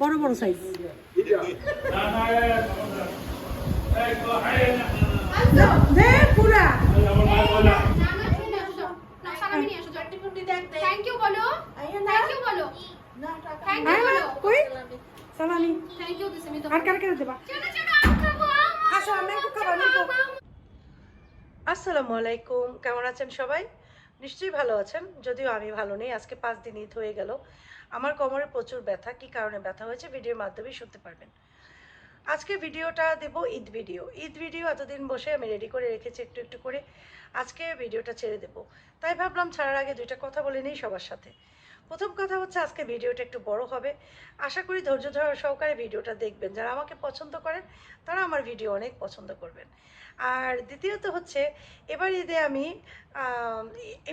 বড় বড় সাইজ পুরা থ্যাংক ইউ বলো থ্যাংক ইউ বলো থ্যাংক ইউ বলো কই সালামি। থ্যাংক ইউ দিছে আমি তো আর কার কার দেবা? ছোট ছোট আসো আমি একটু আসসালামু আলাইকুম কেমন আছেন সবাই? নিশ্চয়ই ভালো আছেন, যদিও আমি ভালো নেই, আজকে পাঁচ দিন ঈদ হয়ে গেল। আমার কোমরে প্রচুর ব্যথা, কি কারণে ব্যথা হয়েছে ভিডিওর মাধ্যমে শুনতে পারবেন। আজকে ভিডিওটা দেব ঈদ ভিডিও। ঈদ ভিডিও এতদিন বসে আমি রেডি করে রেখেছি একটু একটু করে। আজকে ভিডিওটা ছেড়ে দেব। তাই ভাবলাম ছাড়ার আগে দুইটা কথা বলে নিই সবার সাথে। প্রথম কথা হচ্ছে আজকে ভিডিওটা একটু বড় হবে। আশা করি ধৈর্য ধরা সহকারে ভিডিওটা দেখবেন। যারা আমাকে পছন্দ করেন, তারা আমার ভিডিও অনেক পছন্দ করবেন। আর দ্বিতীয়ত হচ্ছে, এবার ঈদে আমি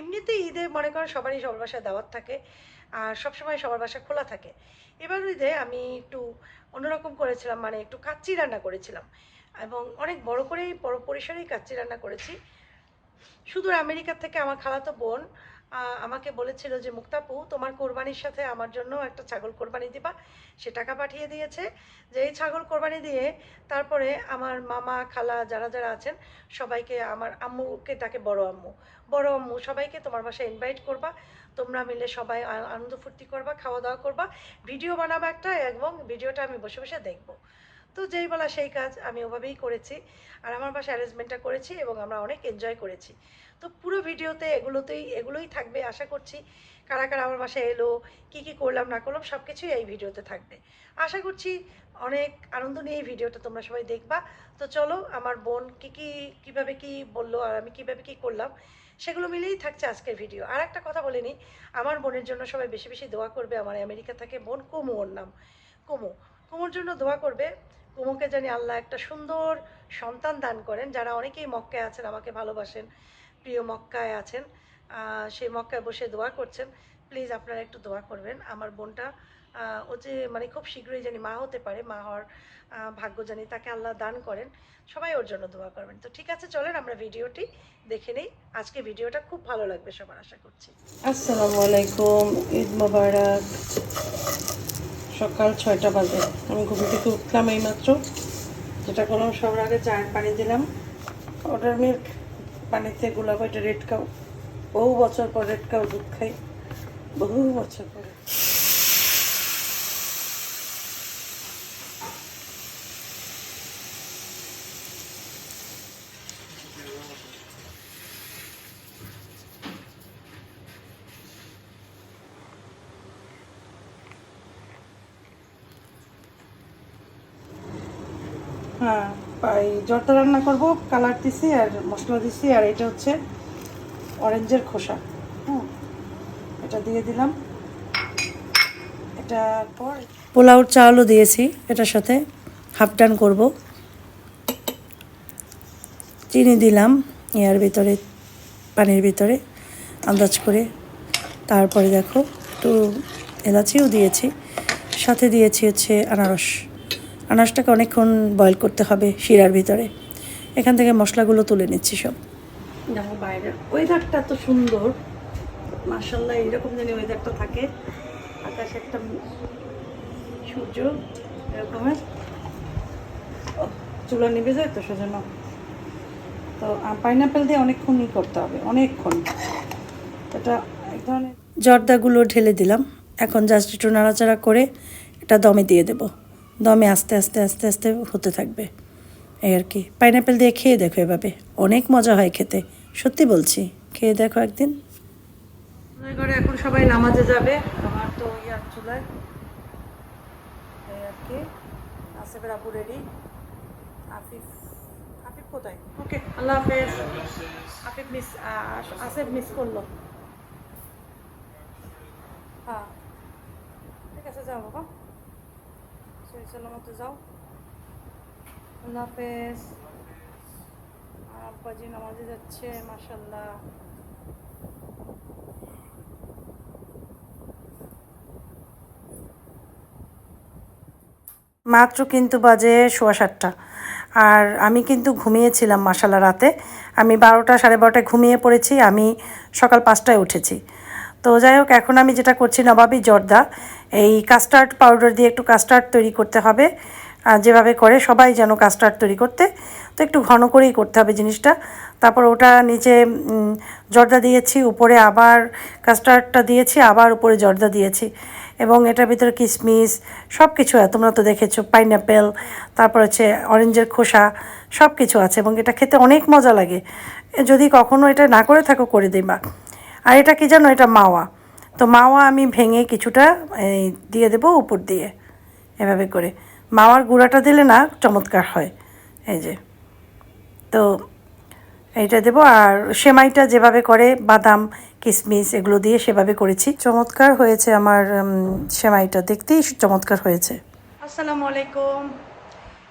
এমনিতেই ঈদে মনে করেন সবারই সবার বাসায় দাওয়াত থাকে, আর সবসময় সবার বাসা খোলা থাকে। এবার ঈদে আমি একটু অন্যরকম করেছিলাম মানে একটু কাচ্চি রান্না করেছিলাম। এবং অনেক বড় করেই, বড় পরিসরেই কাচ্চি রান্না করেছি। শুধু আমেরিকা থেকে আমার খালাতো বোন আমাকে বলেছিল যে, মুক্তাপু, তোমার কোরবানির সাথে আমার জন্য একটা ছাগল কোরবানি দিবা। সে টাকা পাঠিয়ে দিয়েছে। যে এই ছাগল কোরবানি দিয়ে তারপরে আমার মামা, খালা যারা যারা আছেন, সবাইকে আমার আম্মুকে ডাকে বড় আম্মু বড় আম্মু, সবাইকে তোমার বাসায় ইনভাইট করবা। তোমরা মিলে সবাই আনন্দ ফুর্তি করবা খাওয়া দাওয়া করবা। ভিডিও বানাবা একটা, এবং ভিডিওটা আমি বসে বসে দেখব। তো যেই বলা সেই কাজ আমি ওভাবেই করেছি। আর আমার বাসায় অ্যারেঞ্জমেন্টটা করেছি এবং আমরা অনেক এনজয় করেছি। তো পুরো ভিডিওতে এগুলোতেই, এগুলোই থাকবে আশা করছি। কারা কারা আমার বাসায় এলো, কি কি করলাম, না করলাম সব কিছুই এই ভিডিওতে থাকবে। আশা করছি অনেক আনন্দ নিয়ে এই ভিডিওটা তোমরা সবাই দেখবা। তো চলো, আমার বোন কি কি, কীভাবে কি বলল আর আমি কীভাবে কি করলাম, সেগুলো মিলেই থাকছে আজকের ভিডিও। আর একটা কথা বলে নিই, আমার বোনের জন্য সবাই বেশি বেশি দোয়া করবে। আমার আমেরিকা থেকে বোন কুমু ওর নাম। কুমু, কুমুর জন্য দোয়া করবে। কুমুকে জানি আল্লাহ একটা সুন্দর সন্তান দান করেন। যারা অনেকেই মক্কায় আছেন, আমাকে ভালোবাসেন, প্রিয় মক্কায় আছেন সেই মক্কায় বসে দোয়া করছেন। প্লিজ আপনারা একটু দোয়া করবেন। আমার বোনটা ও যে মানে খুব শীঘ্রই জানি মা হতে পারে, মা হওয়ার ভাগ্য জানি তাকে আল্লাহ দান করেন। সবাই ওর জন্য দোয়া করবেন। তো ঠিক আছে, চলেন আমরা ভিডিওটি দেখে নেই। আজকে ভিডিওটা খুব ভালো লাগবে সবার আশা করছি। আসসালামু আলাইকুম, ঈদ মোবারক। সকাল ছয়টা বাজে। আমি ঘুম থেকে উঠলাম এইমাত্র। যেটা করলাম, সবার আগে চায়ের পানি দিলাম। অর্ডার মিল্ক পানিতে গোলাপ, এটা রেড কাউ বহু বছর পর রেড কাউ দুধ খাই। বহু বছর পরে হ্যাঁ এই জর্দা রান্না করব, কালার দিছি আর মশলা দিছি, আর এটা হচ্ছে অরেঞ্জের খোসা হ্যাঁ এটা দিয়ে দিলাম। এটা পর পোলাওর চালও দিয়েছি, এটার সাথে হাফ ডান করব। চিনি দিলাম, এর ভিতরে, পানির ভিতরে আন্দাজ করে। তারপরে দেখো, একটু এলাচিও দিয়েছি, সাথে দিয়েছি হচ্ছে আনারস। আনারসটাকে অনেকক্ষণ বয়েল করতে হবে শিরার ভিতরে। এখান থেকে মশলাগুলো তুলে নিচ্ছি সব। দেখো বাইরের ওয়েদারটা তো সুন্দর। মার্শাল্লাহ এরকম জানি ওয়েদারটা থাকে। আকাশে একটা সূর্য এরকমের। ও, চুলা নিভে যায় তো সেজন্য। তো পাইনাপেল দিয়ে অনেকক্ষণ ই করতে হবে অনেকক্ষণ। এটা এক ধরনের জর্দাগুলো ঢেলে দিলাম। এখন জাস্ট একটু নাড়াচাড়া করে এটা দমে দিয়ে দেব। দমে আস্তে আস্তে আস্তে আস্তে হতে থাকবে। এই আর কি। পাইনাপেল দিয়ে খেয়ে দেখো এভাবে। অনেক মজা হয় খেতে। সত্যি বলছি, খেয়ে দেখো একদিন। ঘরে এখন সবাই নামাজে যাবে। আমার তো ইয়ার চুলায়। এই আর কি। আসিফের আপু রেডি আফিফ আফিফ কোথায়? ওকে, আল্লাহ হাফেজ। আফিফ মিস আসিফ মিস করল। হ্যাঁ। ঠিক আছে, যাও বাবা। আব্বাজি নামাজে যাচ্ছে মাসাল্লাহ মাত্র কিন্তু বাজে সোয়া সাতটা। আর আমি কিন্তু ঘুমিয়েছিলাম মাসালা রাতে। আমি বারোটা সাড়ে বারোটায় ঘুমিয়ে পড়েছি, আমি সকাল পাঁচটায় উঠেছি। তো যাই হোক, এখন আমি যেটা করছি, নবাবী জর্দা, এই কাস্টার্ড পাউডার দিয়ে একটু কাস্টার্ড তৈরি করতে হবে। আর যেভাবে করে সবাই যেন কাস্টার্ড তৈরি করতে। তো একটু ঘন করেই করতে হবে জিনিসটা। তারপর ওটা নিচে জর্দা দিয়েছি, উপরে আবার কাস্টার্ডটা দিয়েছি, আবার উপরে জর্দা দিয়েছি। এবং এটার ভিতরে কিশমিশ সব কিছু তোমরা তো দেখেছ পাইনাপেল তারপর হচ্ছে অরেঞ্জের খোসা সব কিছু আছে। এবং এটা খেতে অনেক মজা লাগে। যদি কখনো এটা না করে থাকো, করে দিবা। আর এটা কি জানো? এটা মাওয়া। তো মাওয়া আমি ভেঙে কিছুটা দিয়ে দেবো উপর দিয়ে, এভাবে করে। মাওয়ার গুঁড়াটা দিলে না চমৎকার হয়। এই যে। তো এইটা দেবো। আর সেমাইটা যেভাবে করে, বাদাম কিশমিশ এগুলো দিয়ে সেভাবে করেছি। চমৎকার হয়েছে আমার সেমাইটা। দেখতেই চমৎকার হয়েছে। আসসালামু আলাইকুম।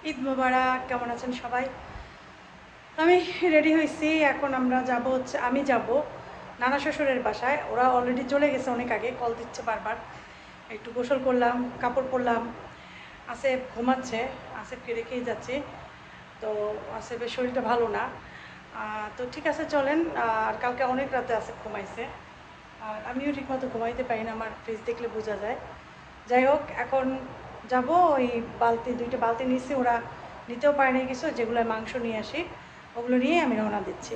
ঈদ মোবারক। কেমন আছেন সবাই? আমি রেডি হয়েছি। এখন আমরা যাব হচ্ছে, আমি যাব নানা শ্বশুরের বাসায়, ওরা অলরেডি চলে গেছে অনেক আগে কল দিচ্ছে বারবার। একটু গোসল করলাম, কাপড় পরলাম, আসেফ ঘুমাচ্ছে, আসেফকে রেখেই যাচ্ছি। তো আসেফের শরীরটা ভালো না। তো ঠিক আছে, চলেন। আর কালকে অনেক রাতে আসেফ ঘুমাইছে। আর আমিও ঠিকমতো ঘুমাইতে পারি না, আমার ফেস দেখলে বোঝা যায়। যাই হোক, এখন যাব ওই বালতি, দুইটা বালতি নিয়েছি, ওরা নিতেও পারে না কিছু যেগুলো মাংস নিয়ে আসি, ওগুলো নিয়ে আমি রওনা দিচ্ছি।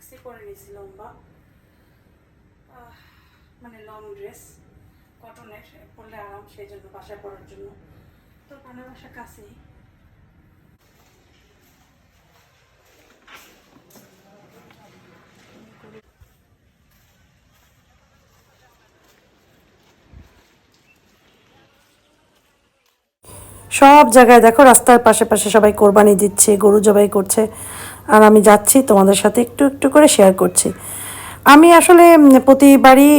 ম্যাক্সি পরে নিয়েছি লম্বা মানে লং ড্রেস কটনের পরলে আরাম সেই জন্য বাসায় পরার জন্য তো পানের বাসা কাছেই সব জায়গায় দেখো, রাস্তার পাশে পাশে সবাই কোরবানি দিচ্ছে, গরু জবাই করছে। আর আমি যাচ্ছি, তোমাদের সাথে একটু একটু করে শেয়ার করছি। আমি আসলে প্রতিবারই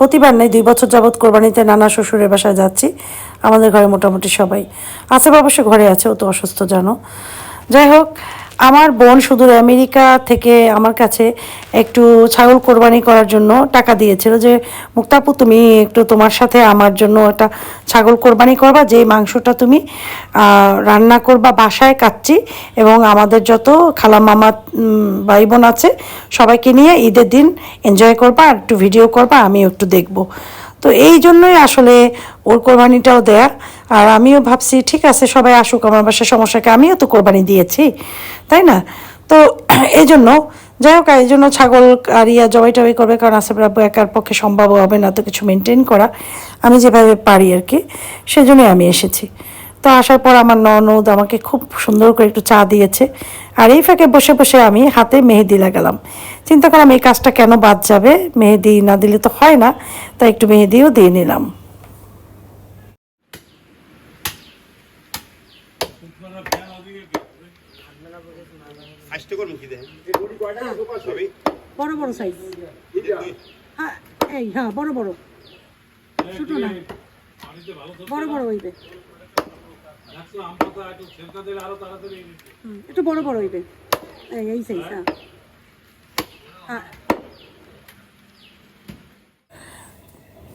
প্রতিবার নেই দুই বছর যাবৎ কোরবানিতে নানা শ্বশুরের বাসায় যাচ্ছি। আমাদের ঘরে মোটামুটি সবাই আছে অবশ্য ঘরে আছে, ও তো অসুস্থ জানো। যাই হোক আমার বোন সুদূর আমেরিকা থেকে আমার কাছে একটু ছাগল কোরবানি করার জন্য টাকা দিয়েছিল যে, মুক্তাপু, তুমি একটু তোমার সাথে আমার জন্য একটা ছাগল কোরবানি করবা যে মাংসটা তুমি রান্না করবা, বাসায় কাচ্ছি এবং আমাদের যত খালা মামা ভাই বোন আছে, সবাইকে নিয়ে ঈদের দিন এনজয় করবা, আর একটু ভিডিও করবা, আমিও একটু দেখব। তো এই জন্যই আসলে ওর কোরবানিটাও দেয়া আর আমিও ভাবছি, ঠিক আছে, সবাই আসুক আমার বাসায় সমস্যাকে আমিও তো কোরবানি দিয়েছি। তাই না? তো এই জন্য যাই হোক, এই জন্য ছাগল আর ইয়া জবাই টবাই করবে, কারণ আসে রাব্বু একার পক্ষে সম্ভব হবে না তো কিছু মেনটেন করা। আমি যেভাবে পারি আর কি সেজন্যই আমি এসেছি। তো আসার পর আমার ননদ আমাকে খুব সুন্দর করে একটু চা দিয়েছে। আর এই ফাঁকে বসে বসে আমি হাতে মেহেদি লাগালাম। চিন্তা করলাম এই কাজটা কেন বাদ যাবে? মেহেদি না দিলে তো হয় না। তাই একটু মেহেদিও দিয়ে নিলাম। বড় বড় সাইজ হ্যাঁ এই হ্যাঁ বড় বড়। ছোট না। বড় বড় হইবে। হুম, একটু বড় বড় হইবে। এই এই সাইজ হ্যাঁ। হ্যাঁ।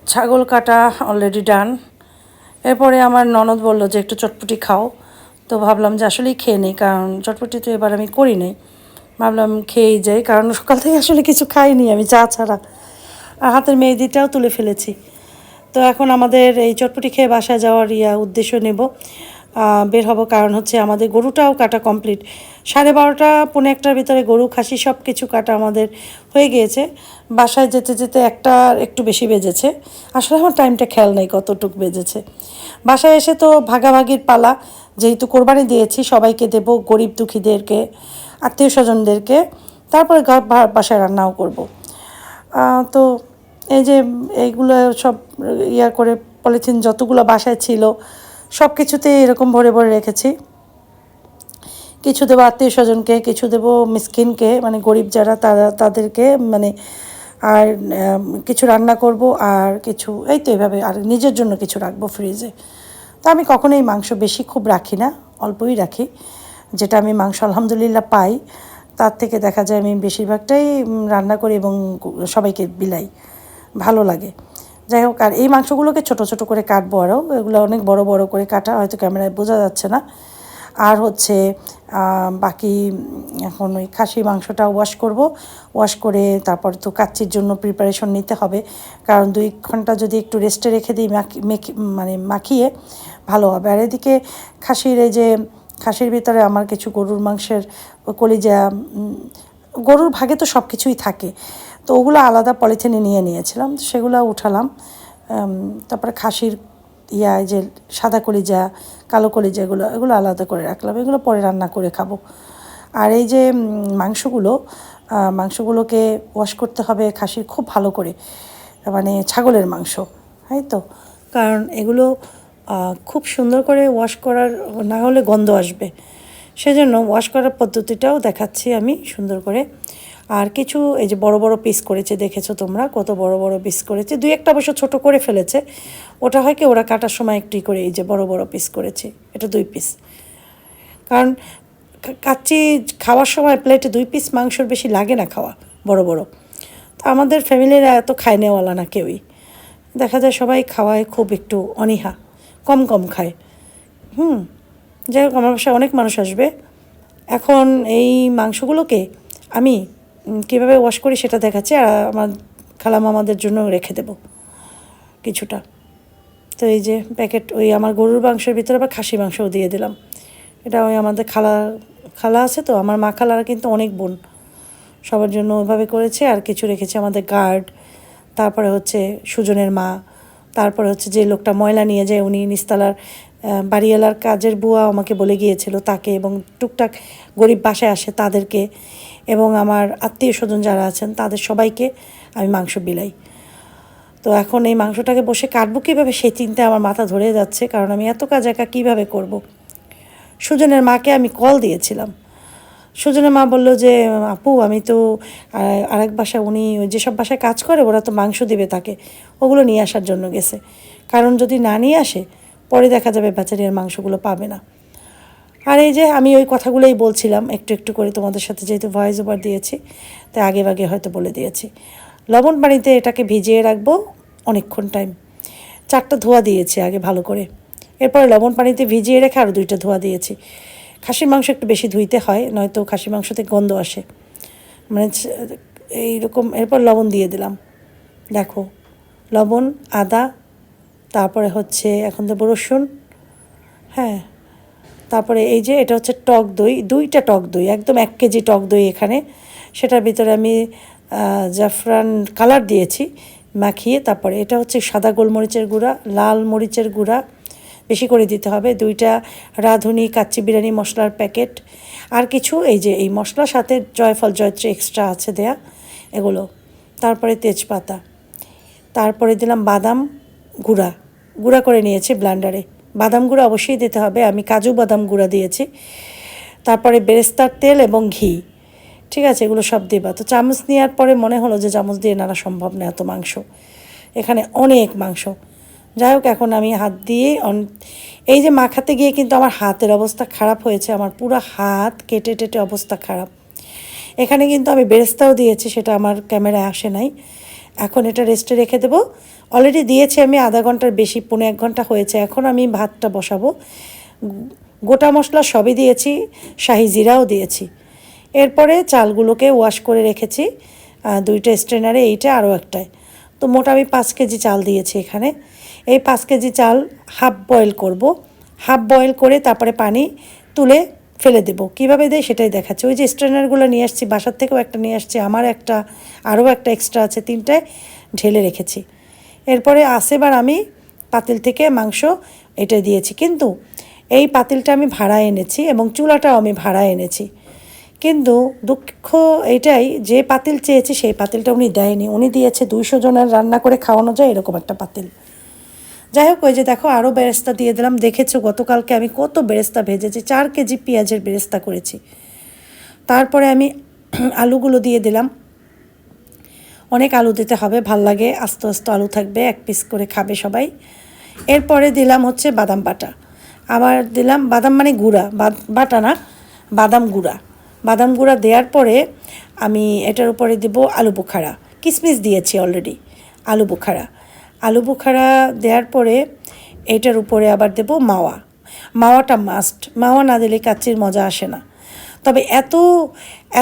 ছাগল কাটা অলরেডি ডান এরপরে আমার ননদ বলল যে একটু চটপটি খাও। তো ভাবলাম যে আসলেই খেয়ে নিই কারণ চটপটি তো এবার আমি করি নাই। ভাবলাম খেয়েই যাই, কারণ সকাল থেকে আসলে কিছু খাইনি আমি, চা ছাড়া। আর হাতের মেহেদিটাও তুলে ফেলেছি। তো এখন আমাদের এই চটপটি খেয়ে বাসায় যাওয়ার ইয়া উদ্দেশ্য নেব। বের হব কারণ হচ্ছে আমাদের গরুটাও কাটা কমপ্লিট। সাড়ে বারোটা, পৌনে একটার ভিতরে গরু, খাসি সব কিছু কাটা আমাদের হয়ে গিয়েছে। বাসায় যেতে যেতে একটা একটু বেশি বেজেছে। আসলে আমার টাইমটা খেয়াল নেই কতটুক বেজেছে। বাসায় এসে তো ভাগাভাগির পালা, যেহেতু কোরবানি দিয়েছি, সবাইকে দেব গরিব দুঃখীদেরকে। আত্মীয় স্বজনদেরকে তারপরে বাসায় রান্নাও করব। তো এই যে এইগুলো সব ইয়া করে পলিথিন যতগুলো বাসায় ছিল সব কিছুতে এরকম ভরে ভরে রেখেছি। কিছু দেবো আত্মীয় স্বজনকে, কিছু দেবো মিসকিনকে মানে গরিব যারা তারা তাদেরকে মানে আর কিছু রান্না করব আর কিছু, এই তো এভাবে, আর নিজের জন্য কিছু রাখব ফ্রিজে তো আমি কখনোই মাংস বেশি খুব রাখি না, অল্পই রাখি। যেটা আমি মাংস আলহামদুলিল্লাহ পাই, তার থেকে দেখা যায় আমি বেশিরভাগটাই রান্না করি এবং সবাইকে বিলাই ভালো লাগে। যাই হোক, আর এই মাংসগুলোকে ছোট ছোট করে কাটবো আরও। এগুলো অনেক বড় বড় করে কাটা, হয়তো ক্যামেরায় বোঝা যাচ্ছে না। আর হচ্ছে বাকি, এখন ওই খাসি মাংসটা ওয়াশ করব। ওয়াশ করে তারপর তো কাচ্চির জন্য প্রিপারেশন নিতে হবে। কারণ দুই ঘণ্টা যদি একটু রেস্টে রেখে দিই মাখি মানে মাখিয়ে, ভালো হবে। আর এদিকে খাসির এই যে খাসির ভিতরে আমার কিছু গরুর মাংসের কলিজা গরুর ভাগে তো সব কিছুই থাকে। তো ওগুলো আলাদা পলিথিনে নিয়ে নিয়েছিলাম সেগুলো উঠালাম। তারপরে খাসির ইয়া যে সাদা কলিজা, কালো কলিজা এগুলো এগুলো আলাদা করে রাখলাম। এগুলো পরে রান্না করে খাব। আর এই যে মাংসগুলো মাংসগুলোকে ওয়াশ করতে হবে খাসির খুব ভালো করে। মানে ছাগলের মাংস, তাই তো? কারণ এগুলো খুব সুন্দর করে ওয়াশ করার, না হলে গন্ধ আসবে। সেজন্য ওয়াশ করার পদ্ধতিটাও দেখাচ্ছি আমি সুন্দর করে। আর কিছু, এই যে বড় বড় পিস করেছে, দেখেছ তোমরা? কত বড় বড় পিস করেছে। দুই একটা অবশ্য ছোট করে ফেলেছে। ওটা হয় কি, ওরা কাটার সময় একটু করে এই যে বড় বড় পিস করেছে। এটা দুই পিস কারণ কাচ্চি খাওয়ার সময় প্লেটে দুই পিস মাংসর বেশি লাগে না খাওয়া, বড় বড়। তো আমাদের ফ্যামিলিরা এত খায় নেওয়ালা না কেউই। দেখা যায় সবাই খাওয়ায় খুব একটু অনীহা। কম কম খায়। হুম, যাই হোক, আমার বাসায় অনেক মানুষ আসবে। এখন এই মাংসগুলোকে আমি কীভাবে ওয়াশ করি সেটা দেখাচ্ছি, আর আমার খালাম আমাদের জন্য রেখে দেব কিছুটা। তো এই যে প্যাকেট ওই আমার গরুর মাংসের ভিতরে আবার খাসি মাংসও দিয়ে দিলাম। এটা ওই আমাদের খালা খালা আছে তো, আমার মা খালারা কিন্তু অনেক বোন। সবার জন্য ওইভাবে করেছে, আর কিছু রেখেছে আমাদের গার্ড তারপরে হচ্ছে সুজনের মা তারপরে হচ্ছে যে লোকটা ময়লা নিয়ে যায়, উনি নিস্তালার বাড়িওয়ালার কাজের বুয়া আমাকে বলে গিয়েছিল তাকে এবং টুকটাক গরিব বাসায় আসে তাদেরকে এবং আমার আত্মীয় স্বজন যারা আছেন তাদের সবাইকে আমি মাংস বিলাই তো এখন এই মাংসটাকে বসে কাটবো কীভাবে সেই চিন্তায় আমার মাথা ধরে যাচ্ছে, কারণ আমি এত কাজ একা কীভাবে করব। সুজনের মাকে আমি কল দিয়েছিলাম সুজনের মা বলল যে, আপু, আমি তো আরেক বাসায় উনি যেসব বাসায় কাজ করে, ওরা তো মাংস দিবে তাকে। ওগুলো নিয়ে আসার জন্য গেছে। কারণ যদি না নিয়ে আসে, পরে দেখা যাবে বেচারি আর মাংসগুলো পাবে না। আর এই যে, আমি ওই কথাগুলোই বলছিলাম, একটু একটু করে তোমাদের সাথে যেহেতু ভয়েস ওভার দিয়েছি, তাই আগে ভাগে হয়তো বলে দিয়েছি। লবণ পানিতে এটাকে ভিজিয়ে রাখব অনেকক্ষণ টাইম চারটা ধোয়া দিয়েছি আগে ভালো করে। এরপরে লবণ পানিতে ভিজিয়ে রেখে আরও দুইটা ধোয়া দিয়েছি। খাসির মাংস একটু বেশি ধুইতে হয়, নয়তো খাসির মাংসতে গন্ধ আসে। মানে এইরকম, এরপর লবণ দিয়ে দিলাম। দেখো, লবণ, আদা, তারপরে হচ্ছে এখন দেবো রসুন হ্যাঁ। তারপরে এই যে এটা হচ্ছে টক দই, দুইটা টক দই, একদম এক কেজি টক দই এখানে। সেটার ভিতরে আমি জাফরান কালার দিয়েছি, মাখিয়ে, তারপরে এটা হচ্ছে সাদা গোলমরিচের গুঁড়া, লাল মরিচের গুঁড়া বেশি করে দিতে হবে। দুইটা রাঁধুনি, কাচ্চি বিরিয়ানি, মশলার প্যাকেট। আর কিছু, এই যে, এই মশলার সাথে জয়ফল, জয়ত্রী এক্সট্রা আছে দেয়া, এগুলো। তারপরে তেজপাতা। তারপরে দিলাম বাদাম গুঁড়া। গুঁড়া করে নিয়েছি ব্লান্ডারে বাদাম গুঁড়া অবশ্যই দিতে হবে। আমি কাজু বাদাম গুঁড়া দিয়েছি। তারপরে বেরেস্তার তেল এবং ঘি। ঠিক আছে, এগুলো সব দিবা। তো চামচ নেওয়ার পরে মনে হলো যে, চামচ দিয়ে নাড়া সম্ভব না এত মাংস। এখানে অনেক মাংস। যাই হোক, এখন আমি হাত দিয়ে এই যে মাখাতে গিয়ে কিন্তু আমার হাতের অবস্থা খারাপ হয়েছে, আমার পুরো হাত কেটে টেটে অবস্থা খারাপ। এখানে কিন্তু আমি বেরেস্তাও দিয়েছি, সেটা আমার ক্যামেরায় আসে নাই। এখন এটা রেস্টে রেখে দেবো। অলরেডি দিয়েছি আমি আধা ঘণ্টার বেশি, পৌনে এক ঘণ্টা হয়েছে। এখন আমি ভাতটা বসাবো। গোটা মশলা সবই দিয়েছি, শাহি জিরাও দিয়েছি। এরপরে চালগুলোকে ওয়াশ করে রেখেছি দুইটা স্ট্রেনারে এইটা আরও একটায়। তো মোট আমি পাঁচ কেজি চাল দিয়েছি এখানে। এই পাঁচ কেজি চাল হাফ বয়েল করব। হাফ বয়েল করে তারপরে পানি তুলে ফেলে দেব। কীভাবে দেয় সেটাই দেখাচ্ছে। ওই যে স্ট্রেনারগুলো নিয়ে আসছি, বাসার থেকেও একটা নিয়ে আসছি, আমার একটা, আরও একটা এক্সট্রা আছে তিনটায় ঢেলে রেখেছি। এরপরে আসেবার আমি পাতিল থেকে মাংস এটা দিয়েছি। কিন্তু এই পাতিলটা আমি ভাড়া এনেছি এবং চুলাটাও আমি ভাড়া এনেছি। কিন্তু দুঃখ এটাই যে পাতিল চেয়েছি, সেই পাতিলটা উনি দেয়নি। উনি দিয়েছে দুইশো জনের রান্না করে খাওয়ানো যায়, এরকম একটা পাতিল। যাই হোক, ওই যে দেখো আরও বেরেস্তা দিয়ে দিলাম। দেখেছ গতকালকে আমি কত বেরেস্তা ভেজেছি, চার কেজি পেঁয়াজের বেরেস্তা করেছি। তারপরে আমি আলুগুলো দিয়ে দিলাম। অনেক আলু দিতে হবে, ভালো লাগে, আস্তে আস্তে আলু থাকবে, এক পিস করে খাবে সবাই। এরপরে দিলাম হচ্ছে বাদাম বাটা। আবার দিলাম বাদাম মানে গুঁড়া বাটা না, বাদাম গুঁড়া। বাদাম গুঁড়া দেওয়ার পরে আমি এটার উপরে দিব আলু বোখারা। কিশমিশ দিয়েছি অলরেডি আলু বোখারা। আলু বোখারা দেওয়ার পরে এটার উপরে আবার দেব মাওয়া। মাওয়াটা মাস্ট মাওয়া না দিলে কাচ্চির মজা আসে না। তবে এত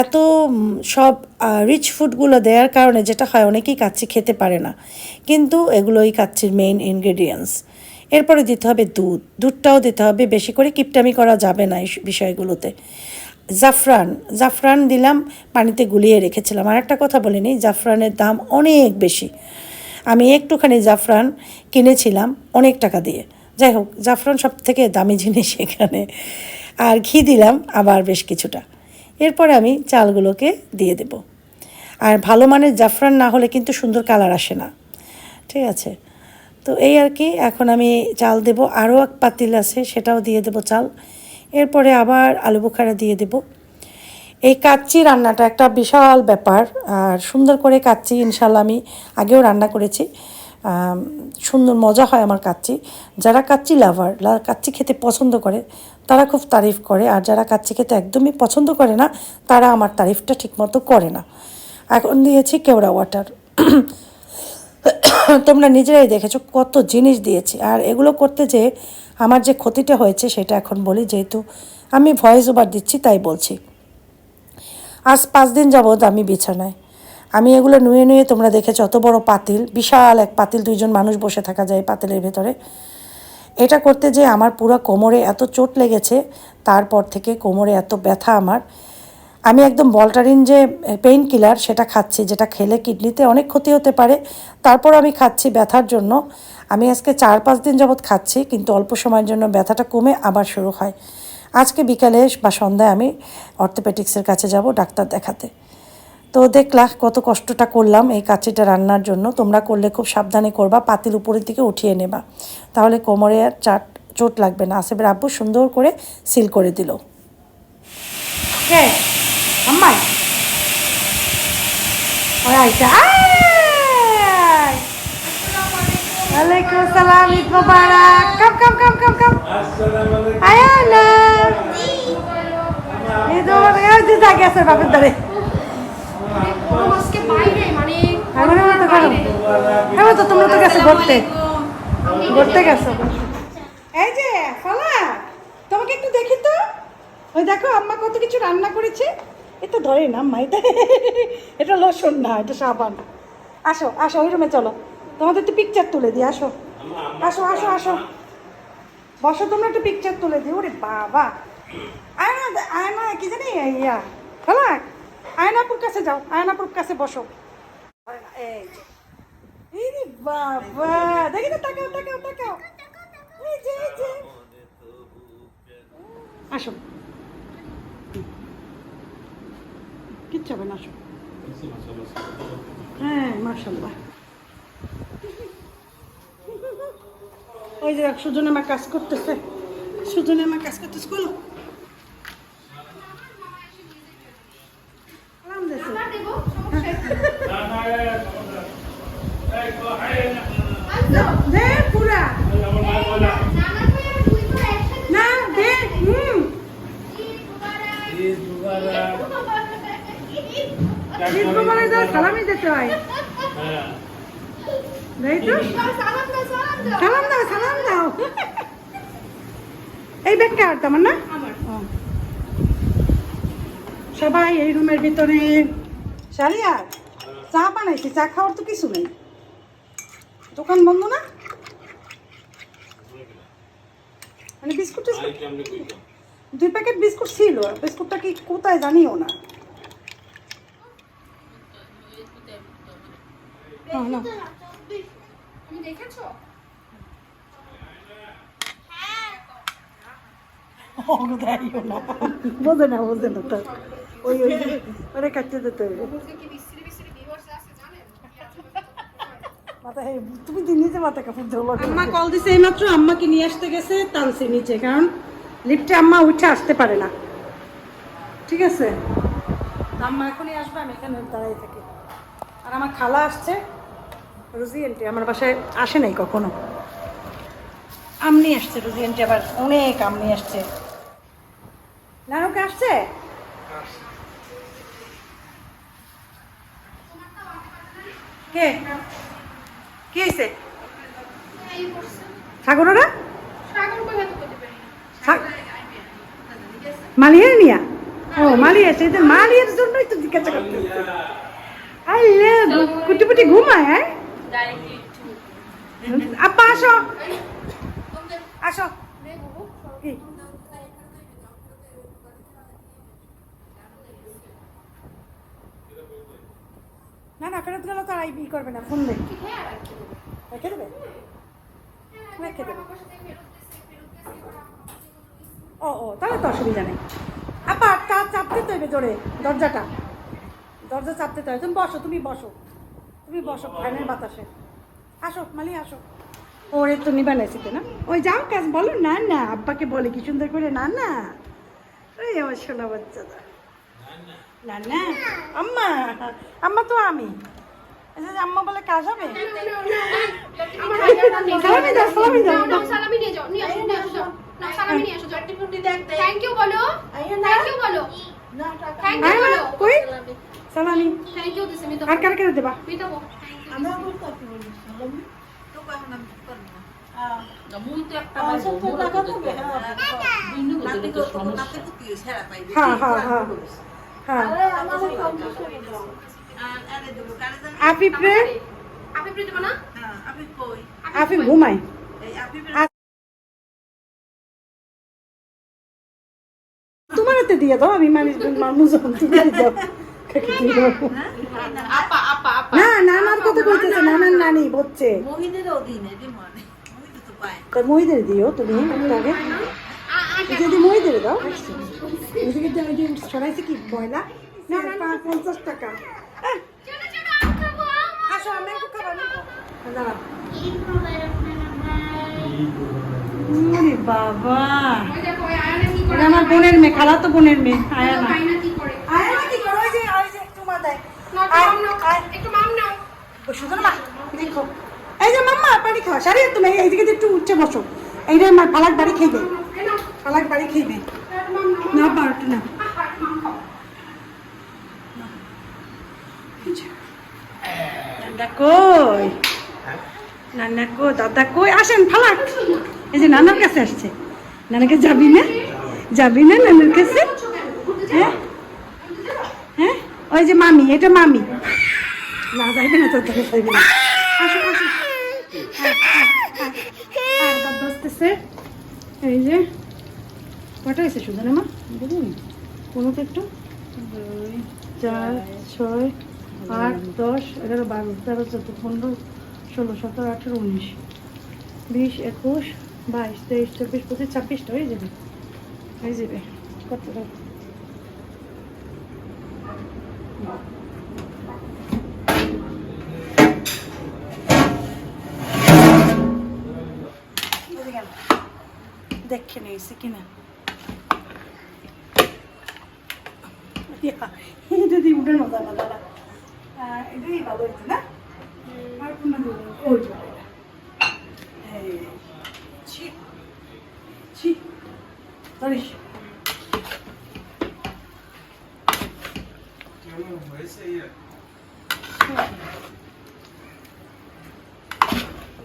এত সব রিচ ফুডগুলো দেওয়ার কারণে যেটা হয়, অনেকেই কাচ্চি খেতে পারে না। কিন্তু এগুলোই কাচ্চির মেইন ইনগ্রেডিয়েন্টস এরপরে দিতে হবে দুধ। দুধটাও দিতে হবে, বেশি করে কিপটামি করা যাবে না এই বিষয়গুলোতে। জাফরান। জাফরান দিলাম, পানিতে গুলিয়ে রেখেছিলাম। আর একটা কথা বলিনি, জাফরানের দাম অনেক বেশি। আমি একটুখানি জাফরান কিনেছিলাম অনেক টাকা দিয়ে। যাই হোক, জাফরান সব থেকে দামি জিনিস এখানে। আর ঘি দিলাম, আবার বেশ কিছুটা। এরপরে আমি চালগুলোকে দিয়ে দেব। আর ভালো মানের জাফরান না হলে কিন্তু সুন্দর কালার আসে না। ঠিক আছে? তো এই আর কি, এখন আমি চাল দেব। আরও এক পাতিল আছে, সেটাও দিয়ে দেব চাল। এরপরে আবার আলু বোখারা দিয়ে দেব। এই কাচ্চি রান্নাটা একটা বিশাল ব্যাপার, আর সুন্দর করে কাচ্চি ইনশাল্লাহ আমি আগেও রান্না করেছি। সুন্দর মজা হয় আমার কাচ্চি। যারা কাচ্চি লাভার কাচ্চি খেতে পছন্দ করে, তারা খুব তারিফ করে, আর যারা কাচ্চি খেতে একদমই পছন্দ করে না, তারা আমার তারিফটা ঠিকমতো করে না। এখন দিয়েছি কেওড়া ওয়াটার। তোমরা নিজেরাই দেখেছ কত জিনিস দিয়েছি। আর এগুলো করতে যে আমার যে ক্ষতিটা হয়েছে, সেটা এখন বলি, যেহেতু আমি ভয়েস ওভার দিচ্ছি, তাই বলছি। আজ পাঁচ দিন যাবৎ আমি বিছানায়। আমি এগুলো নুয়ে নুয়ে তোমরা দেখেছ, অত বড় পাতিল, বিশাল এক পাতিল, দুইজন মানুষ বসে থাকা যায় পাতিলের ভেতরে। এটা করতে যে আমার পুরো কোমরে এত চোট লেগেছে, তারপর থেকে কোমরে এত ব্যথা আমার। আমি একদম বলটারিন যে পেইন কিলার সেটা খাচ্ছি, যেটা খেলে কিডনিতে অনেক ক্ষতি হতে পারে, তারপর আমি খাচ্ছি ব্যথার জন্য। আমি আজকে চার পাঁচ দিন যাবৎ খাচ্ছি, কিন্তু অল্প সময়ের জন্য ব্যথাটা কমে আবার শুরু হয়। আজকে বিকালে বা সন্ধ্যায় আমি অর্থোপেটিক্সের কাছে যাব ডাক্তার দেখাতে। তো দেখলা কত কষ্টটা করলাম এই কাচিটা রান্নার জন্য। তোমরা করলে খুব সাবধানে করবা পাতিল উপরের দিকে উঠিয়ে নেবা। তাহলে কোমরে আর চাট চোট লাগবে না। আসেবের আব্বু সুন্দর করে সিল করে দিল। আইসা। আয়! ওয়ালাইকুম আসসালাম ঈদ মোবারক। কাম কাম কাম কাম কাম। আয়া না এই হ্যাঁ তো তোমরা তো গেছো ঘুরতে ঘুরতে গেছো। যে ফলা তোমাকে একটু দেখি তো। ওই দেখো আম্মা কত কিছু রান্না করেছে। এটা ধরে না আম্মা এটা এটা লসুন না এটা সাবান। আসো আসো ওই রুমে চলো। তোমাদের একটু পিকচার তুলে দিই আসো। আসো আসো আসো। বসো তোমরা একটু পিকচার তুলে দিই। ওরে বাবা। আয়না আয়না, কি জানি ইয়া। ফলা আয়নাপুর কাছে যাও আয়নাপুর কাছে বসো। এই বাবা, দেখি তো, তাকাও তাকাও তাকাও। এই যে আসো। কিচ্ছু হবে না, আসো। হ্যাঁ মার্শাল্লাহ ওই যে, সুজন আমার কাজ করতেছে। সুজন আমার কাজ করতেছে সালামি দিতে হয় সালাম দাও সালাম দাও এই ব্যাগটা আর তোমার না। সবাই এই রুমের ভিতরে। শালিয়া চা বানাইছি চা খাওয়ার তো কিছু নেই। দোকান বন্ধ না? মানে বিস্কুট দুই প্যাকেট বিস্কুট ছিল বিস্কুটটা কি কোথায় জানিও না। না বোঝে না বোঝে না তো ওই ওই ওরে কাটতে দিতে হবে তুমি নিজে মাথা কাপড় ধরো আম্মা কল দিছে এইমাত্র আম্মাকে নিয়ে আসতে গেছে টানছে নিচে কারণ লিফটে আম্মা উঠে আসতে পারে না। ঠিক আছে? আম্মা এখনই আসবে আমি এখানে দাঁড়াই থাকি। আর আমার খালা আসছে রুজি আন্টি আমার বাসায় আসে নাই কখনো। আমনি আসছে রুজি আন্টি আবার অনেক আমনি আসছে। নানুকে আসছে। কে? কি হয়েছে সাগররা? সাগর পারি মালিয়ার নিয়া ও মালিয়া সেই তো মালিয়ার জন্যই তো জিজ্ঞাসা করতে আরে কুটি পুটি ঘুমায় হ্যাঁ? আপা আসো। আসো। না, ফেরত গেলে তো আর ই করবে না, ফোন দে রেখে দেবে? রেখে দেবে। ও ও, তাহলে তো অসুবিধা নেই। আপা তা চাপতে তো হবে জোরে, দরজাটা। দরজা চাপতে তো তুমি বসো তুমি বসো। তুমি বসো, ফ্যানের বাতাসে। আসো, মালি, আসো। ওরে তো নিবা নাইছিতে না ওই যাও, কাজ বলো, না না, আব্বাকে বলে কি সুন্দর করে, না না। ওই আমার শোনা বাচ্চাটা। না না আম্মা আম্মা তো আমি। আম্মা বলে কাজ হবে? সালামি দাও সালামি দাও। নাও, নাও, সালামি নিয়ে যাও নিয়ে আসো নিয়ে আসো যাও। সালামি নিয়ে আসো থ্যাংক ইউ বলো। থ্যাংক ইউ বলো। থ্যাংক ইউ বলো। কই? সালামি। থ্যাংক ইউ দিছে মিতো আর কার কার দেবা? মিতো হ্যাঁ হ্যাঁ হ্যাঁ হ্যাঁ। আফিফ রে আপনি প্রিয় দেবো না? আফিফ ঘুমাই। তোমার হাতে দিয়ে দাও আমি মানুষ মানুষ তুমি দাও। আপা আপা আপা। না নানার কথা কইতেছে নানার নানি বলছে। মহিদের মানে মহিদের তো পায়। তা মহিদের দিও তুমি আগে যদি মহিদের দাও? এদিকে যে ছড়াইছে কি ময়লা? না পঞ্চাশ টাকা। আসো আমি। দাঁড়াও। বাবা। আমার বোনের মেয়ে খালা তো বোনের মেয়ে কি করো? ওই যে ওই যে দেয়। একটু মাম নাও। দেখো এই যে মাম্মা পানি খাও। সারি তুমি এইদিকে একটু উঠছে বসো। এইটা আমার পালাক বাড়ি খেয়ে দেয় পালাক বাড়ি খেয়ে না পারটি না আহা, মাম খাও নানা কই নানা কো দাদা কই আসেন ফালাক এই যে নানার কাছে আসছে নানাকে যাবি না যাবি না নানার কাছে হ্যাঁ হ্যাঁ ওই যে মামি এটা মামি না যাইবে না তোর কাছে যাইবে না আসো আসো হ্যাঁ, হ্যাঁ, হ্যাঁ। এই যে কটা হয়েছে সুজানা মা? কোনো তো একটু। চার ছয় আট দশ এগারো বারো তেরো চোদ্দ পনেরো ষোলো সতেরো আঠেরো উনিশ বিশ একুশ বাইশ তেইশ চব্বিশ পঁচিশ ছাব্বিশটা হয়ে যাবে। হয়ে যাবে। কত দেখে নিয়েছি কিনা। এটা দিয়ে উঠানো না দাদা আহ, এটাই ভালো হয়েছে না আর কোনো ওই এটা। ছি, ছি।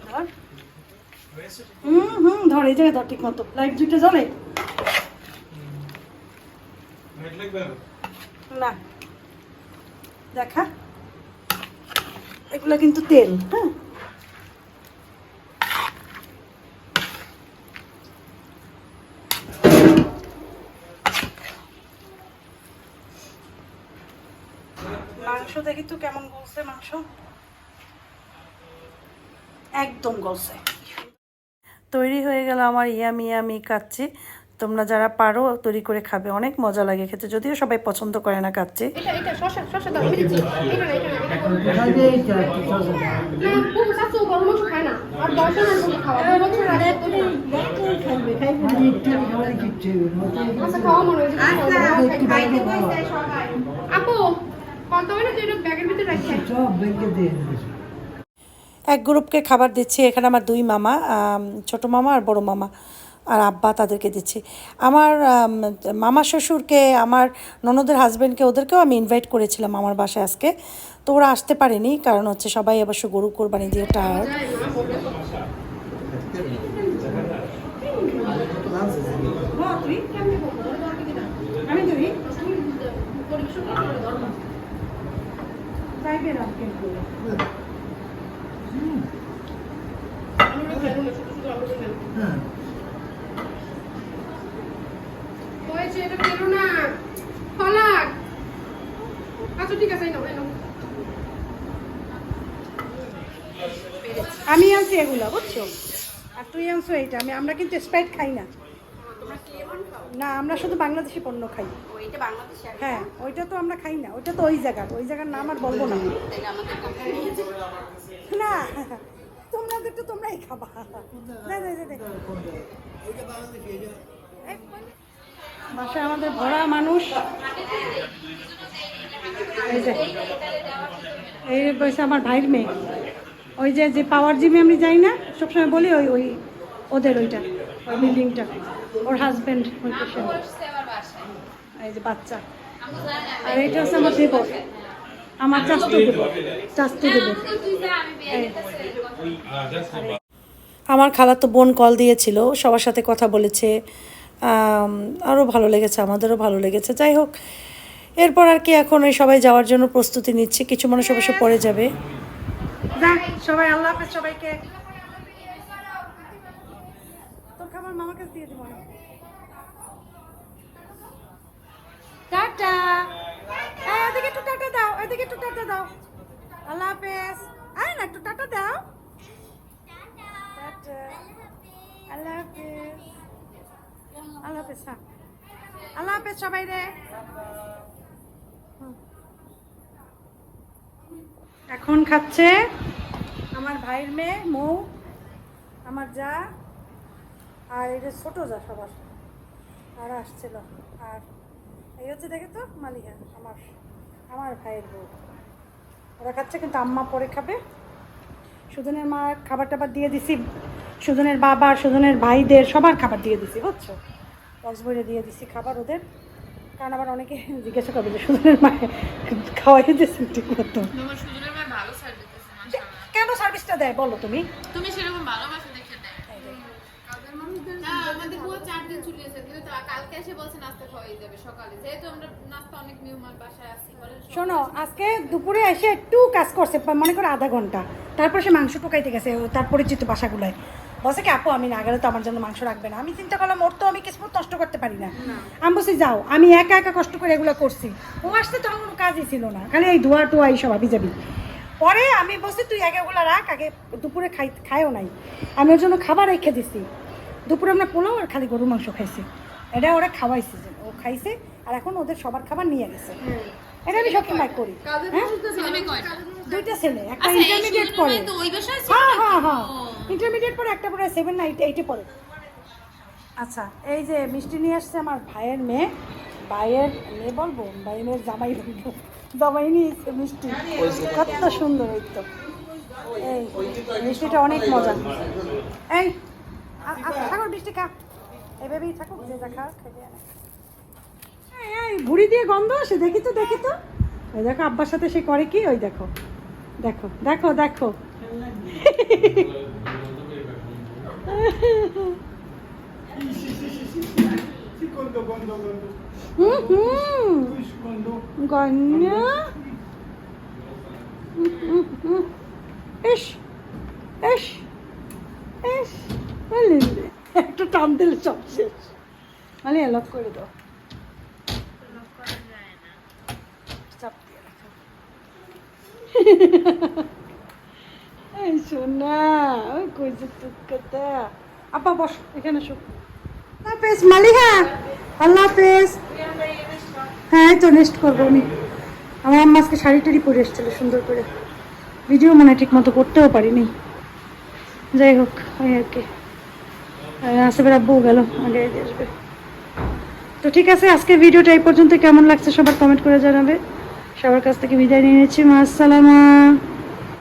ধর। হুম হুম ধর এই জায়গায় ধর ঠিক মতো। লাইট দুটো জ্বলে না দেখা এগুলো কিন্তু তেল হ্যাঁ? মাংস দেখি তো কেমন গলছে মাংস? একদম গলছে। তৈরি হয়ে গেল আমার ইয়ামি ইয়ামি কাচ্চি। তোমরা যারা পারো তৈরি করে খাবে। অনেক মজা লাগে খেতে যদিও সবাই পছন্দ করে না কাচ্চি। আগে আচ্ছা মনে রাখি। এক গ্রুপকে খাবার দিচ্ছি এখানে আমার দুই মামা ছোট মামা আর বড় মামা। আর আব্বা তাদেরকে দিচ্ছি। আমার আম, মামা শ্বশুরকে আমার ননদের হাজব্যান্ডকে ওদেরকেও আমি ইনভাইট করেছিলাম আমার বাসায় আজকে। তো ওরা আসতে পারেনি কারণ হচ্ছে সবাই অবশ্য গরু কোরবানি দিয়ে টায়ার্ড হয়েছে এটা পেল না পালাক আচ্ছা ঠিক আছে এই নাও এই নাও আমি আনছি এগুলো বুঝছ আনছো এইটা আমি আমরা কিন্তু স্প্রাইট খাই না। না আমরা শুধু বাংলাদেশি পণ্য খাই। হ্যাঁ ওইটা তো আমরা খাই না ওইটা তো ওই জায়গার ওই জায়গার নাম আর বলব না। না তোমরা তো তোমরাই খাবা। বাসায় আমাদের ভরা মানুষ। এই যে এই বয়সে আমার ভাইয়ের মেয়ে। ওই যে যে পাওয়ার জিমে আমি যাই না সবসময় বলি ওই ওই ওদের ওইটা, ওই বিল্ডিংটা ওর হাজব্যান্ড ওই এই যে বাচ্চা। আর এটা হচ্ছে আমার দেবর আমার চাস্তু দেবর চাস্তু দেবর আমার খালাতো বোন কল দিয়েছিল, সবার সাথে কথা বলেছে। আরও ভালো লেগেছে, আমাদেরও ভালো লেগেছে। যাই হোক, এরপর আর কি এখন ওই সবাই যাওয়ার জন্য প্রস্তুতি নিচ্ছে, কিছু মানুষ অবশ্য পরে যাবে। সবাই আল্লাহ সবাইকে তোর খাবার মামার কাছে দিয়ে দিব টাটা। একটু টাটা দাও একটু টাটা দাও। হাফেজ। না, একটু টাটা দাও। হাফেজ। হাফেজ হ্যাঁ। হাফেজ সবাই রে। এখন খাচ্ছে আমার ভাইয়ের মেয়ে, মৌ, আমার যা, আর এটা ছোট যা সবার। আর আসছিল, আর এই হচ্ছে দেখে তো মালিহা আমার আমার ভাইয়ের বউ। ওরা খাচ্ছে কিন্তু আম্মা পরে খাবে। সুজনের মা খাবার টাবার দিয়ে দিছি। সুজনের বাবা সুজনের ভাইদের সবার খাবার দিয়ে দিছি বুঝছ? বক্স ভরে দিয়ে দিছি খাবার ওদের। কারণ আবার অনেকে জিজ্ঞাসা করবে যে সুজনের মায়ে খাওয়াই দিয়েছেন ঠিক মতো। কেন সার্ভিসটা দেয় বলো তুমি? তুমি সেরকম ভালোবাসা আমাদের পুরো চার দিন ছুটি আছে কিন্তু কালকে এসে বলছে নাস্তা খাওয়াই যাবে সকালে। যেহেতু আমরা নাস্তা অনেক মেহমান বাসায় বলে শোনো আজকে দুপুরে এসে একটু কাজ করছে মনে করো আধা ঘণ্টা। তারপর সে মাংস টোকাইতে গেছে তার পরিচিত বাসাগুলায়। বলছে কি আপু আমি না গেলে তো আমার জন্য মাংস রাখবে না। আমি চিন্তা করলাম ওর তো আমি কিসমত নষ্ট করতে পারি না। আমি বলছি যাও আমি একা একা কষ্ট করে এগুলো করছি। ও আসতে তো আমার কোনো কাজই ছিল না খালি এই ধোয়া টোয়া এইসব আবি যাবি পরে আমি বলছি তুই আগে ওগুলো রাখ আগে দুপুরে খাই খায়ও নাই। আমি ওর জন্য খাবার রেখে দিছি। দুপুরে আমরা পোলাও আর খালি গরুর মাংস খাইছি। এটা ওরা খাওয়াইছে যে, ও খাইছে আর এখন ওদের সবার খাবার নিয়ে গেছে। এটা আমি সবসময় করি। হ্যাঁ? দুইটা ছেলে একটা আচ্ছা ইন্টারমিডিয়েট পড়ে। হ্যাঁ হ্যাঁ হ্যাঁ। ইন্টারমিডিয়েট পরে একটা পরে সেভেন না এইট পড়ে। আচ্ছা এই যে মিষ্টি নিয়ে আসছে আমার ভাইয়ের মেয়ে। ভাইয়ের মেয়ে বলব? ভাইয়ের মেয়ের জামাই বলব। জামাই নিয়ে মিষ্টি। কত সুন্দর ওই তো এই মিষ্টিটা অনেক মজা এই থাকো মিষ্টি খা। এইভাবেই থাকুক যে যা খেতে ভুড়ি দিয়ে গন্ধ আসে দেখি তো দেখি তো। ওই দেখো আব্বার সাথে সে করে কি? ওই দেখো। দেখো দেখো দেখো। হুম হুম। গন্য ইস ইস ইস বলি একটু টান দিলে সব শেষ। মানে লক করে দাও। ওই এখানে আল্লাহ হাফেজ হ্যাঁ করব আমি। আমার শাড়ি টাড়ি পরে এসেছিল সুন্দর করে। ভিডিও মানে ঠিক মতো করতেও পারিনি। যাই হোক, ওই আর কি। আসবে আব্বু গেল, আগে আসবে। তো ঠিক আছে আজকে ভিডিওটা এই পর্যন্ত কেমন লাগছে সবার কমেন্ট করে জানাবে। সবার কাছ থেকে বিদায় নিয়ে নিচ্ছি। মা আসসালামা